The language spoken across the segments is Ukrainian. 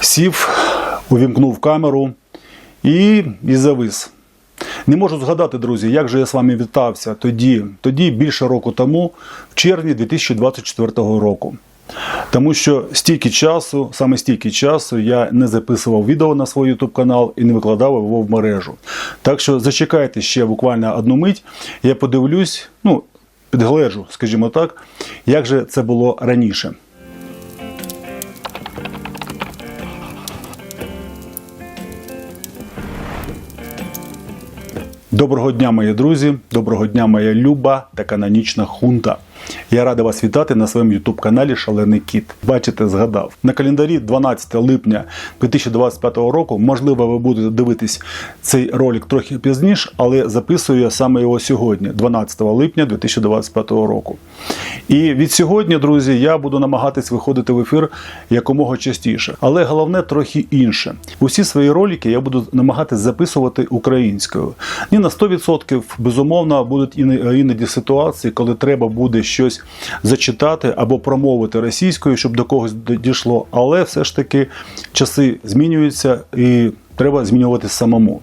Сів, увімкнув камеру і, і завис. Не можу згадати, друзі, як же я з вами вітався тоді, тоді більше року тому, в червні 2024 року. Тому що стільки часу, саме стільки часу, я не записував відео на свій YouTube канал і не викладав його в мережу. Так що зачекайте ще буквально одну мить, я подивлюсь, ну, підглежу, скажімо так, як же це було раніше. Доброго дня, мої друзі! Доброго дня, моя люба та канонічна хунта. Я радий вас вітати на своєму youtube каналі Шалений Кіт. Бачите, згадав. На календарі 12 липня 2025 року. Можливо, ви будете дивитись цей ролик трохи пізніше, але записую я саме його сьогодні, 12 липня 2025 року. І від сьогодні, друзі, я буду намагатись виходити в ефір якомога частіше. Але головне трохи інше. Усі свої ролики я буду намагатись записувати українською. Ні на 100%, безумовно, будуть іноді ситуації, коли треба буде щось зачитати або промовити російською, щоб до когось дійшло. Але все ж таки часи змінюються і треба змінювати самому.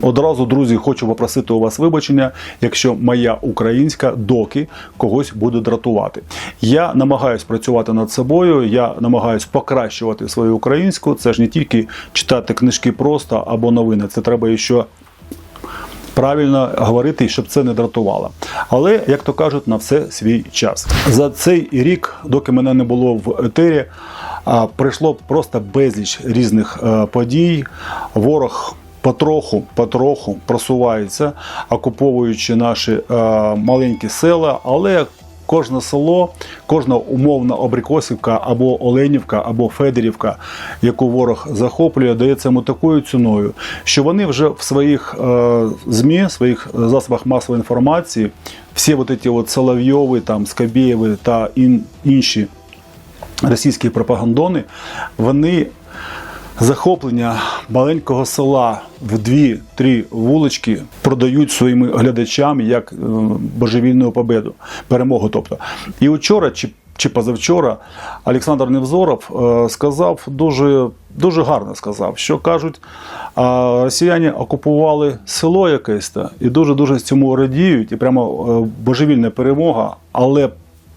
Одразу, друзі, хочу попросити у вас вибачення, якщо моя українська доки когось буде дратувати. Я намагаюсь працювати над собою, я намагаюсь покращувати свою українську. Це ж не тільки читати книжки просто або новини, це треба ще правильно говорити, щоб це не дратувало. Але, як то кажуть, на все свій час. За цей рік, доки мене не було в етері, прийшло просто безліч різних е, подій. Ворог. Потроху, потроху просувається, окуповуючи наші е, маленькі села, але кожне село, кожна умовна Обрікосівка або Оленівка, або Федерівка, яку ворог захоплює, дається йому такою ціною, що вони вже в своїх е, ЗМІ, своїх засобах масової інформації, всі от ці от Соловйови, там, Скабєєви та ін, інші російські пропагандони, вони захоплення маленького села в дві-три вулички продають своїм глядачам як е, божевільну победу, перемогу. Тобто, і вчора чи, чи позавчора Олександр Невзоров е, сказав дуже. Дуже гарно сказав, що кажуть, росіяни окупували село якесь та і дуже дуже цьому радіють, і прямо е, божевільна перемога, але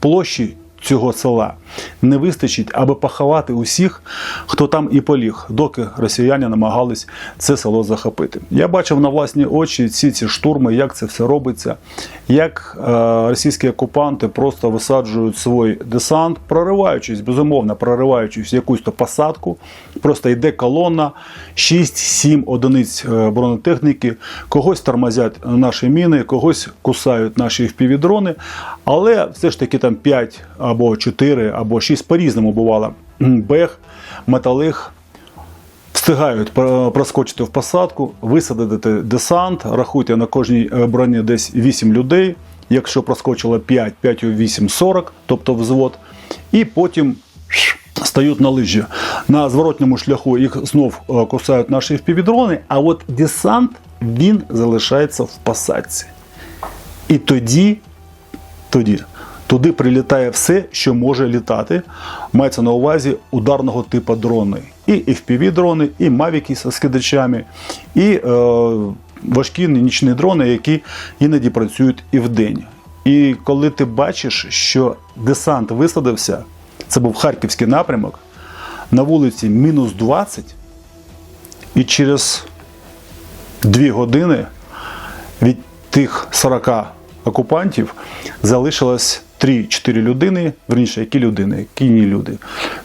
площі цього села не вистачить, аби поховати усіх, хто там і поліг, доки росіяни намагались це село захопити. Я бачив на власні очі ці ці штурми, як це все робиться, як е, російські окупанти просто висаджують свій десант, прориваючись, безумовно, прориваючись в якусь то посадку. Просто йде колона, 6-7 одиниць е, бронетехніки, когось тормозять наші міни, когось кусають наші впівдрони, але все ж таки там 5 або 4, або 6 по-різному бувало. Бех, металих встигають проскочити в посадку, висадити десант, рахуйте на кожній е, броні десь 8 людей. Якщо проскочило 5, 5 у 8 40, тобто взвод, і потім стають на лижі. На зворотньому шляху їх знов е, кусають наші впівдрони, а от десант він залишається в посадці. І тоді тоді туди прилітає все, що може літати. Мається на увазі ударного типу дрони. І FPV-дрони, і мавіки з скидачами, і е, важкі нічні дрони, які іноді працюють і вдень. І коли ти бачиш, що десант висадився, це був харківський напрямок, на вулиці мінус 20, і через 2 години від тих 40 окупантів залишилось 3-4 людини, верніше, які людини, які не люди.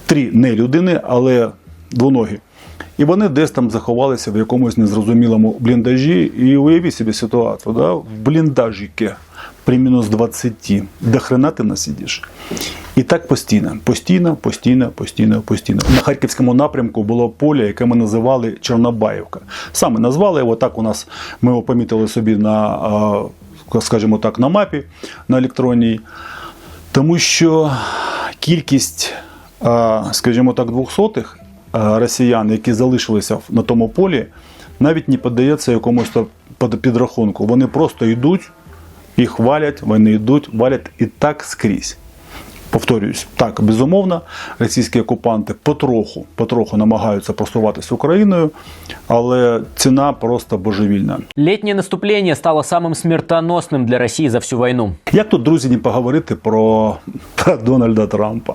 Три не людини, але двоногі. І вони десь там заховалися в якомусь незрозумілому бліндажі. І уявіть собі ситуацію, да? в бліндажіки при мінус 20. До хрена ти насидиш. І так постійно, постійно, постійно, постійно, постійно. На харківському напрямку було поле, яке ми називали Чорнобаївка. Саме назвали його так. У нас ми його помітили собі на, скажімо так, на мапі на електронній. Тому що кількість, скажімо так, двохсотих росіян, які залишилися на тому полі, навіть не піддається якомусь підрахунку. Вони просто йдуть, їх валять, вони йдуть, валять і так скрізь. Повторююсь, так, безумовно, російські окупанти потроху, потроху намагаються просуватися Україною, але ціна просто божевільна. Летнее наступление стало самым смертоносным для России за всю войну. Як тут, друзі, не поговорити про, про Дональда Трампа?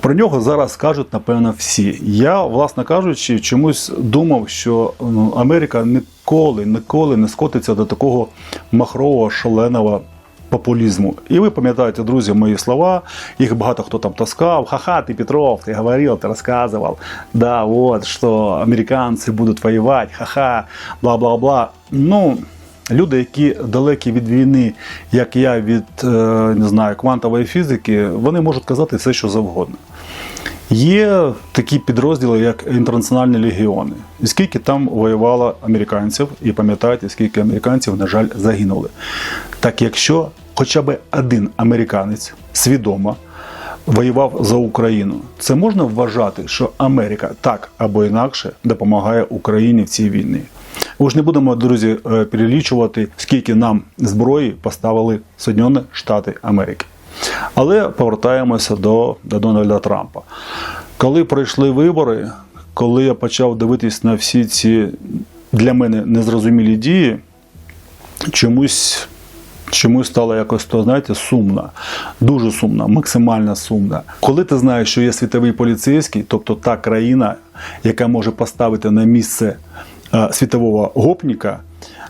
Про нього зараз кажуть, напевно, всі. Я, власне кажучи, чомусь думав, що ну, Америка ніколи, ніколи не скотиться до такого махрового, шаленого популізму. І ви пам'ятаєте, друзі, мої слова, їх багато хто там таскав. Ха-ха, ти Петров, ти говорив, ти розказував. Да, от, що американці будуть воювати, ха-ха, бла-бла-бла. Ну, Люди, які далекі від війни, як я від е, не знаю, квантової фізики, вони можуть казати все, що завгодно. Є такі підрозділи, як інтернаціональні легіони. І скільки там воювало американців, і пам'ятаєте, скільки американців, на жаль, загинули. Так якщо хоча б один американець свідомо воював за Україну, це можна вважати, що Америка так або інакше допомагає Україні в цій війні. Ми ж не будемо, друзі, е, перелічувати, скільки нам зброї поставили Соединені Штати Америки. Але повертаємося до, до Дональда Трампа. Коли пройшли вибори, коли я почав дивитись на всі ці для мене незрозумілі дії, чомусь. Чомусь стало якось то, знаєте, сумно, дуже сумно, максимально сумно. Коли ти знаєш, що є світовий поліцейський, тобто та країна, яка може поставити на місце е, світового гопніка,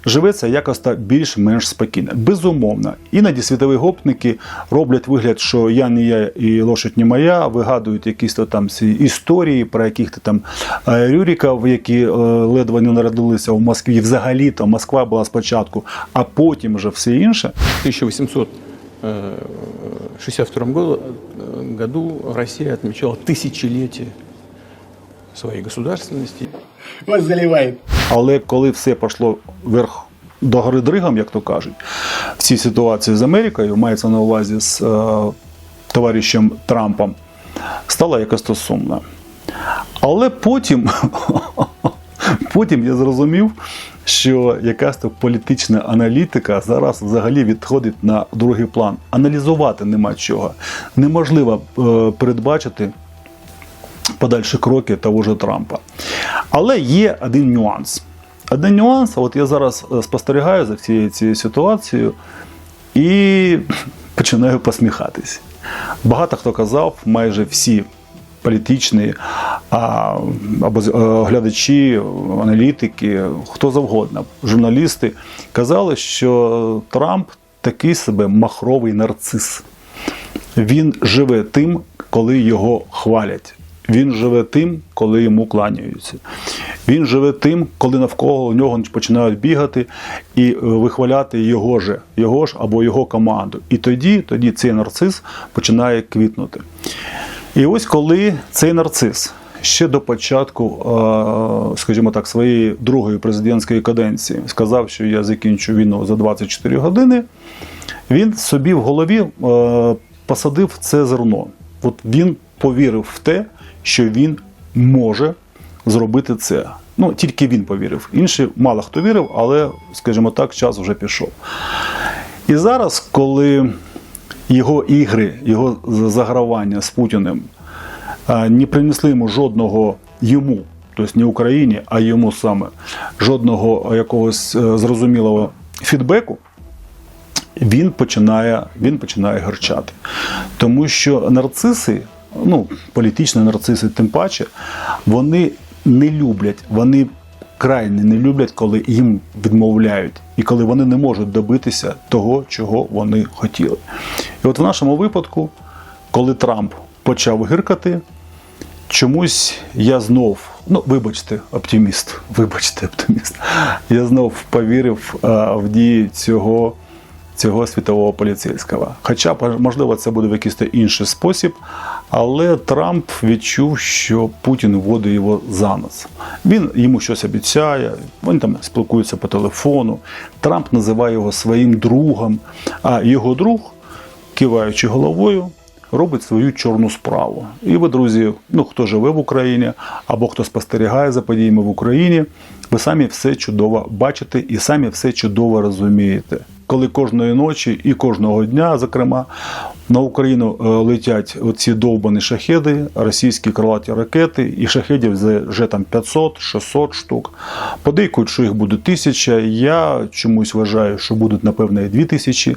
живеться якось так більш-менш спокійно. Безумовно, іноді світові гопники роблять вигляд, що я не я і лошадь не моя, вигадують якісь то там історії про яких-то там е, Рюріків, які е, ледве не народилися в Москві. Взагалі то Москва була спочатку, а потім вже все інше. В 1862 году, э, году Россия отмечала тысячелетие своей государственности. Вас заливает. Але коли все пішло вверх до гори дригом, як то кажуть, в цій ситуації з Америкою, мається на увазі з е, товаришем Трампом, стало якось то сумно. Але потім, потім я зрозумів, що якась то політична аналітика зараз взагалі відходить на другий план. Аналізувати нема чого. Неможливо е, передбачити подальші кроки того ж Трампа. Але є один нюанс. Один нюанс, от я зараз е, спостерігаю за всією цією ситуацією і починаю посміхатись. Багато хто казав, майже всі політичні а, або е, глядачі, аналітики, хто завгодно, журналісти казали, що Трамп такий себе махровий нарцис. Він живе тим, коли його хвалять. Він живе тим, коли йому кланяються. Він живе тим, коли навколо нього починають бігати і е, вихваляти його же, його ж або його команду. І тоді, тоді цей нарцис починає квітнути. І ось коли цей нарцис ще до початку, е, скажімо так, своєї другої президентської каденції сказав, що я закінчу війну за 24 години, він собі в голові е, посадив це зерно. От він повірив в те, що він може зробити це. Ну, тільки він повірив. Інші мало хто вірив, але, скажімо так, час вже пішов. І зараз, коли його ігри, його загравання з Путіним не принесли йому жодного йому, тобто не Україні, а йому саме, жодного якогось е, зрозумілого фідбеку, він починає, він починає гарчати. Тому що нарциси, ну, політичні нарциси, тим паче, вони не люблять, вони крайне не люблять, коли їм відмовляють, і коли вони не можуть добитися того, чого вони хотіли. І от в нашому випадку, коли Трамп почав гиркати, чомусь я знов, ну вибачте, оптиміст, вибачте, оптиміст. Я знов повірив а, в дії цього, цього світового поліцейського. Хоча, можливо, це буде в якийсь інший спосіб, але Трамп відчув, що Путін вводить його за нос. Він йому щось обіцяє, вони там спілкуються по телефону. Трамп називає його своїм другом, а його друг, киваючи головою, робить свою чорну справу. І ви, друзі, ну хто живе в Україні або хто спостерігає за подіями в Україні, Ви самі все чудово бачите і самі все чудово розумієте. Коли кожної ночі і кожного дня, зокрема, на Україну е, летять оці довбані шахеди, російські крилаті ракети, і шахедів вже- там 500-600 штук. Подейкують, що їх буде тисяча. Я чомусь вважаю, що будуть напевне і дві тисячі,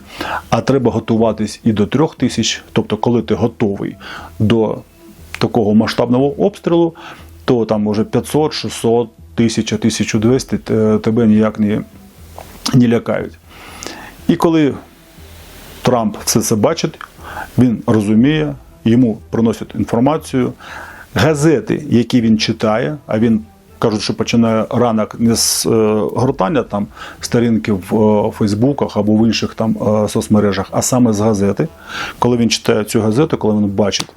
а треба готуватись і до трьох тисяч. Тобто, коли ти готовий до такого масштабного обстрілу, то там може 500, 600, 1000, 1200 тебе ніяк не, не лякають. І коли Трамп все це бачить, він розуміє, йому приносять інформацію. Газети, які він читає, а він кажуть, що починає ранок не з е, гортання там сторінки в е, Фейсбуках або в інших там е, соцмережах, а саме з газети. Коли він читає цю газету, коли він бачить,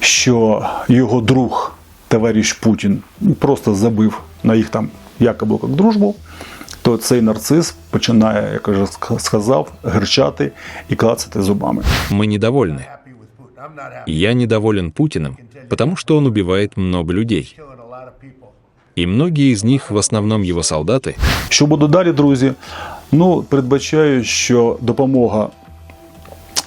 що його друг, товариш Путін, просто забив на їх там якобы як дружбу, то цей нарцис починає, як я вже ска- сказав, герчати і клацати зубами. Мы недовольны. Я недоволен Путиным, потому что он убивает много людей. И многие из них, в основном его солдаты, Що буде далі, друзі? Ну, передбачаю, що допомога,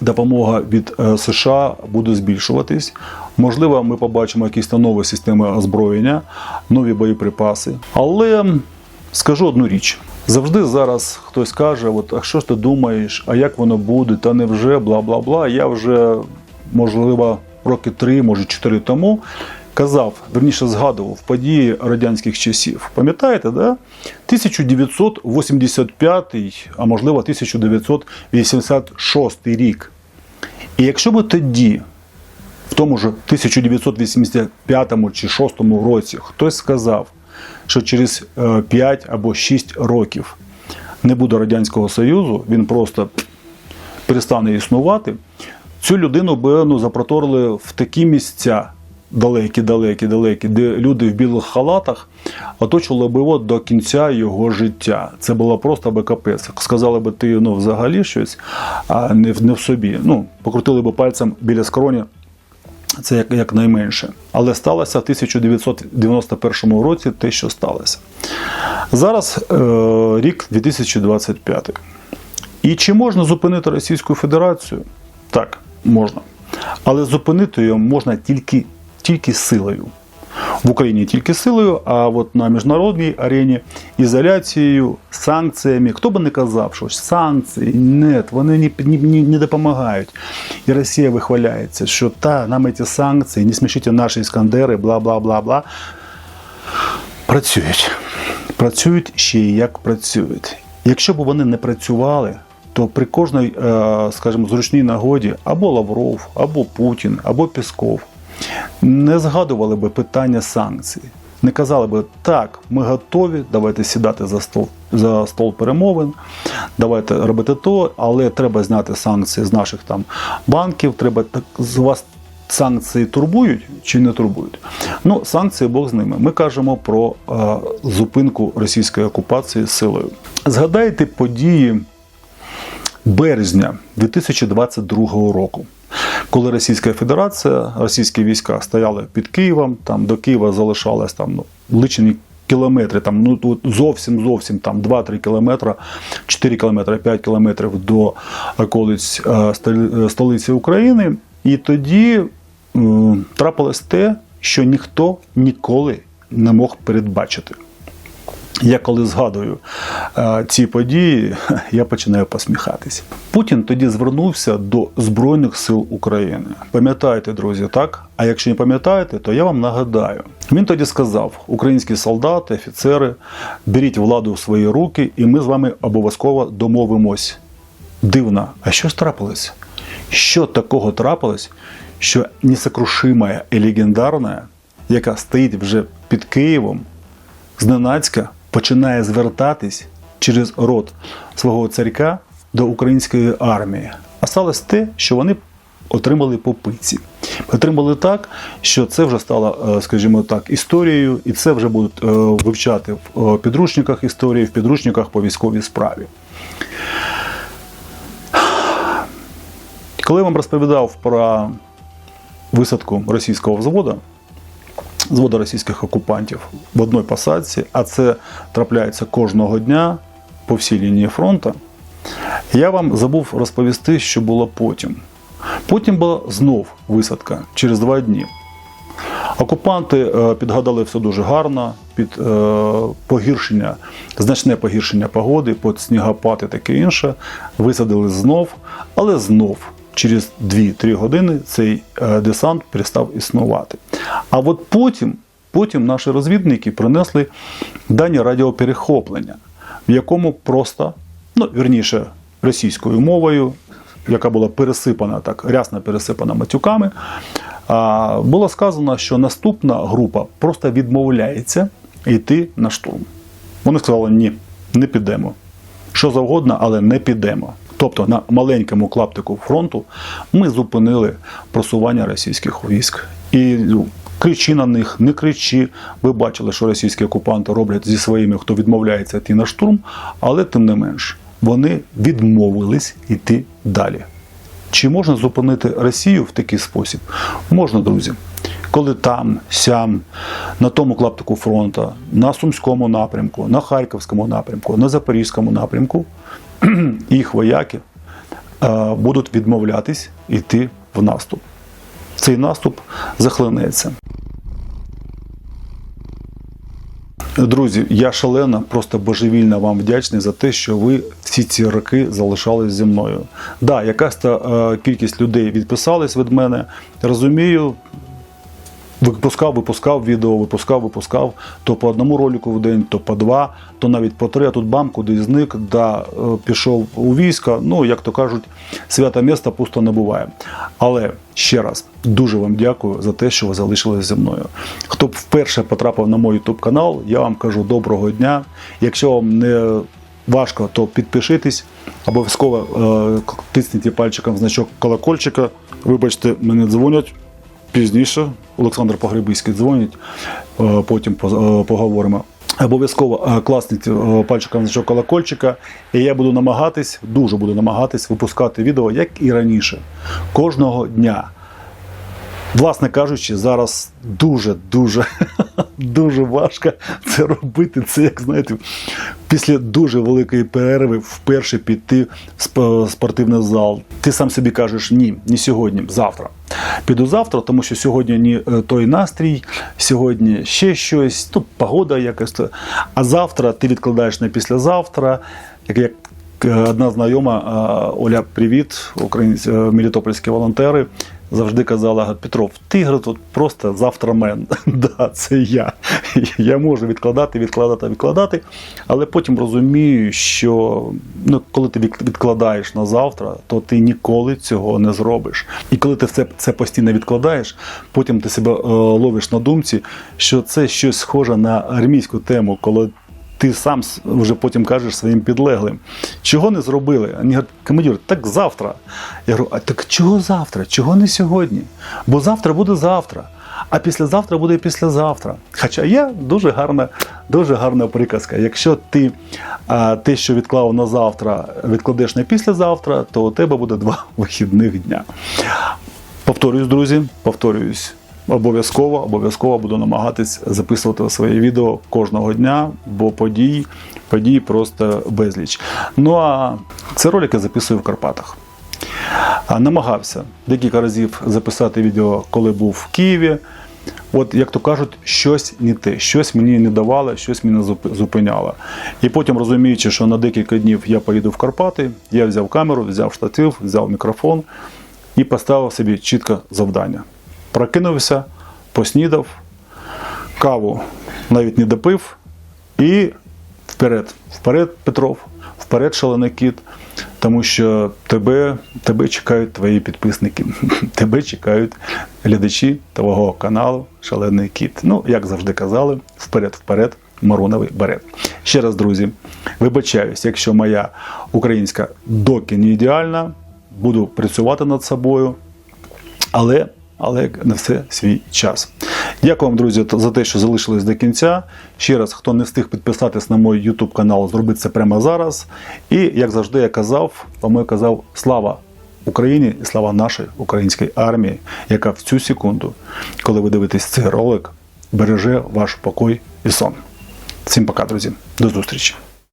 допомога від е, США буде збільшуватись. Можливо, ми побачимо якісь нові системи озброєння, нові боєприпаси. Але скажу одну річ. Завжди зараз хтось каже: от, а що ж ти думаєш, а як воно буде, та невже, бла бла бла. Я вже, можливо, роки три, може чотири тому казав, верніше згадував події радянських часів. Пам'ятаєте, да? 1985, а можливо 1986 рік. І якщо би тоді, в тому ж 1985 чи 6 році, хтось сказав, що через 5 або 6 років не буде Радянського Союзу, він просто перестане існувати, цю людину би ну, запроторили в такі місця далекі, далекі, далекі, де люди в білих халатах оточували би його до кінця його життя. Це було просто би капець. Сказали би ти ну, взагалі щось, а не в, не в собі. Ну, покрутили би пальцем біля скроні. Це як, як найменше. Але сталося в 1991 році те, що сталося. Зараз е, рік 2025. І чи можна зупинити Російську Федерацію? Так, можна. Але зупинити її можна тільки, тільки силою. В Україні тільки силою, а от на міжнародній арені ізоляцією, санкціями. Хто би не казав, що санкції, нет, вони не, не, не допомагають. І Росія вихваляється, що та нам ці санкції, не смішіть наші іскандери, бла бла бла бла. Працюють. Працюють ще й як працюють. Якщо б вони не працювали, то при кожній, е, скажімо, зручній нагоді або Лавров, або Путін, або Пісков не згадували би питання санкцій. Не казали би, так, ми готові, давайте сідати за стол, за стол перемовин, давайте робити то, але треба зняти санкції з наших там банків, треба так з вас санкції турбують чи не турбують? Ну, санкції Бог з ними. Ми кажемо про е, зупинку російської окупації силою. Згадайте події березня 2022 року. Коли Російська Федерація, російські війська стояли під Києвом, там до Києва залишалось там ну, личені кілометри, там ну тут зовсім зовсім там 2-3 кілометри, 4 кілометри, 5 кілометрів до околиць е, е, столиці України. І тоді трапилось те, що ніхто ніколи не мог передбачити. Я коли згадую е, ці події, я починаю посміхатись. Путін тоді звернувся до Збройних сил України. Пам'ятаєте, друзі, так? А якщо не пам'ятаєте, то я вам нагадаю. Він тоді сказав: українські солдати, офіцери, беріть владу в свої руки, і ми з вами обов'язково домовимось. Дивно, а що ж трапилось? Що такого трапилось, що несокрушима і легендарна, яка стоїть вже під Києвом, зненацька починає звертатись через рот свого царька до української армії. А сталося те, що вони отримали по пиці. Отримали так, що це вже стало, е, скажімо так, історією, і це вже будуть е, вивчати в е, підручниках історії, в підручниках по військовій справі. Коли я вам розповідав про висадку російського взводу, зводу російських окупантів в одній посадці, а це трапляється кожного дня по всій лінії фронту, я вам забув розповісти, що було потім. Потім була знов висадка через два дні. Окупанти е, підгадали все дуже гарно під е, погіршення, значне погіршення погоди, під снігопад і таке інше. Висадили знов, але знов через 2-3 години цей е, десант перестав існувати. А от потім, потім наші розвідники принесли дані радіоперехоплення, в якому просто, ну вірніше, російською мовою, яка була пересипана так, рясно пересипана матюками. Було сказано, що наступна група просто відмовляється йти на штурм. Вони сказали, ні, не підемо. Що завгодно, але не підемо. Тобто на маленькому клаптику фронту ми зупинили просування російських військ. І ну, кричи на них, не кричи. Ви бачили, що російські окупанти роблять зі своїми, хто відмовляється йти на штурм, але тим не менш вони відмовились йти далі. Чи можна зупинити Росію в такий спосіб? Можна, друзі. Коли там, сям, на тому клаптику фронту, на Сумському напрямку, на Харківському напрямку, на Запорізькому напрямку, їх вояки будуть відмовлятись йти в наступ. Цей наступ захлинеться. Друзі, я шалено, просто божевільно вам вдячний за те, що ви всі ці роки залишались зі мною. Да, якась та е, кількість людей відписались від мене. Розумію, випускав, випускав відео, випускав, випускав, то по одному ролику в день, то по два, то навіть по три, а тут бам, кудись зник, да, е, пішов у війська. Ну, як то кажуть, свята міста пусто не буває. Але ще раз дуже вам дякую за те, що ви залишилися зі мною. Хто б вперше потрапив на мій YouTube канал, я вам кажу доброго дня. Якщо вам не важко, то підпишитесь. Обов'язково е, тисніть пальчиком значок колокольчика. Вибачте, мене дзвонять пізніше. Олександр Погребиський дзвонить, е, потім е, поговоримо. Обов'язково е, класніть пальчиком значок колокольчика, і я буду намагатись, дуже буду намагатись випускати відео, як і раніше, кожного дня. Власне кажучи, зараз дуже, дуже, важко це робити. Це, як знаєте, після дуже великої перерви вперше піти в спортивний зал. Ти сам собі кажеш ні, не сьогодні, завтра. Піду завтра, тому що сьогодні не е, той настрій, сьогодні ще щось, тут погода якась. то. А завтра ти відкладаєш на післязавтра, як, як е, одна знайома е, Оля, привіт, українці, мелітопольські волонтери. Завжди казала, Петров, ти от просто завтра мен. да, це я. Я можу відкладати, відкладати, відкладати, але потім розумію, що ну, коли ти відкладаєш на завтра, то ти ніколи цього не зробиш. І коли ти це, це постійно відкладаєш, потім ти себе е, ловиш на думці, що це щось схоже на армійську тему, коли ти сам вже потім кажеш своїм підлеглим, чого не зробили? Вони говорять, командир, так завтра. Я говорю, а так чого завтра? Чого не сьогодні? Бо завтра буде завтра, а післязавтра буде післязавтра. Хоча є дуже гарна, дуже гарна приказка. Якщо ти а, те, що відклав на завтра, відкладеш на післязавтра, то у тебе буде два вихідних дня. Повторюсь, друзі, повторююсь. Обов'язково, обов'язково буду намагатись записувати своє відео кожного дня, бо подій, подій просто безліч. Ну а це ролик я записую в Карпатах. Намагався декілька разів записати відео, коли був в Києві. От, як то кажуть, щось не те, щось мені не давало, щось мене зуп- зупиняло. І потім, розуміючи, що на декілька днів я поїду в Карпати, я взяв камеру, взяв штатив, взяв мікрофон і поставив собі чітке завдання. Прокинувся, поснідав, каву навіть не допив, і вперед, вперед, Петров, вперед, шалений кіт, тому що тебе, тебе чекають твої підписники, тебе чекають глядачі твого каналу Шалений кіт. Ну, як завжди казали, вперед, вперед, Мароновий берет. Ще раз, друзі, вибачаюсь, якщо моя українська доки не ідеальна, буду працювати над собою але, але на все свій час. Дякую вам, друзі, за те, що залишились до кінця. Ще раз, хто не встиг підписатись на мій YouTube канал, зробіть це прямо зараз. І як завжди я казав, тому я казав слава Україні і слава нашій українській армії, яка в цю секунду, коли ви дивитесь цей ролик, береже ваш покой і сон. Всім пока, друзі. До зустрічі.